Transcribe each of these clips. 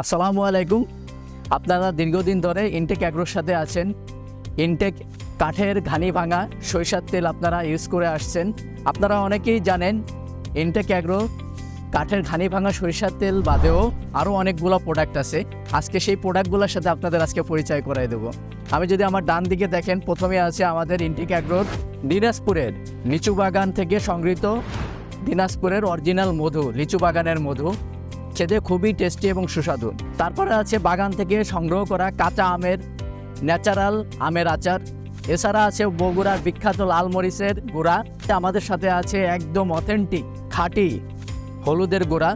আসসালামু আলাইকুম। আপনারা দীর্ঘদিন ধরে ইনটেক অ্যাগ্রোর সাথে আছেন। ইনটেক কাঠের ঘানি ভাঙা সরিষার তেল আপনারা ইউজ করে আসছেন। আপনারা অনেকেই জানেন ইনটেক অ্যাগ্রো কাঠের ঘানি ভাঙা সরিষার তেল বাদেও আরও অনেকগুলো প্রোডাক্ট আছে। আজকে সেই প্রোডাক্টগুলোর সাথে আপনাদের আজকে পরিচয় করাই দেবো। আমি যদি আমার ডান দিকে দেখেন, প্রথমে আছে আমাদের ইনটেক অ্যাগ্রোর দিনাজপুরের লিচু বাগান থেকে সংগৃহীত। দিনাজপুরের অরিজিনাল মধু, লিচু বাগানের মধু। খেতে খুবই টেস্টি এবং সুস্বাদু। তারপরে আছে বাগান থেকে সংগ্রহ করা কাঁচা আমের ন্যাচারাল আমের আচার। এছাড়া আছে বগুড়ার বিখ্যাত লাল মরিচের গুঁড়া। আমাদের সাথে আছে একদম অথেন্টিক খাঁটি হলুদের গুঁড়া।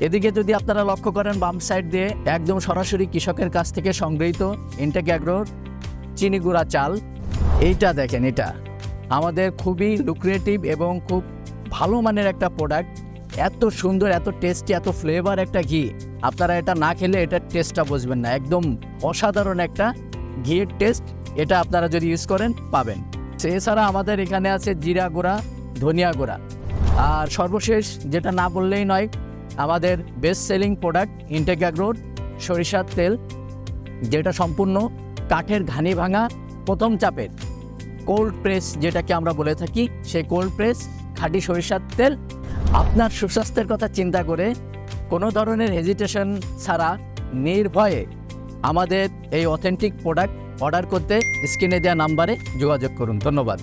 এদিকে যদি আপনারা লক্ষ্য করেন বাম সাইড দিয়ে একদম সরাসরি কৃষকের কাছ থেকে সংগৃহীত ইনটেক অ্যাগ্রোর চিনি গুঁড়া চাল। এইটা দেখেন এটা। আমাদের খুবই লুক্রিয়েটিভ এবং খুব ভালো মানের একটা প্রোডাক্ট এত সুন্দর, এত টেস্টি এত ফ্লেভার একটা ঘি। আপনারা এটা না খেলে এটার টেস্টটা বুঝবেন না। একদম অসাধারণ একটা ঘিয়ের টেস্ট এটা আপনারা যদি ইউজ করেন, পাবেন। এছাড়া আমাদের এখানে আছে জিরা গুঁড়া, ধনিয়া গুঁড়া। আর সর্বশেষ যেটা না বললেই নয়, আমাদের বেস্ট সেলিং প্রোডাক্ট ইনটেক অ্যাগ্রোর সরিষার তেল, যেটা সম্পূর্ণ কাঠের ঘানি ভাঙা প্রথম চাপের। কোল্ড প্রেস যেটাকে আমরা বলে থাকি, সেই কোল্ড প্রেস খাঁটি সরিষার তেল, আপনার সুস্বাস্থ্যের কথা চিন্তা করে কোনো ধরনের হেজিটেশন ছাড়া নির্ভয়ে আমাদের এই অথেন্টিক প্রোডাক্ট অর্ডার করতে স্ক্রিনে দেওয়া নাম্বারে যোগাযোগ করুন। ধন্যবাদ।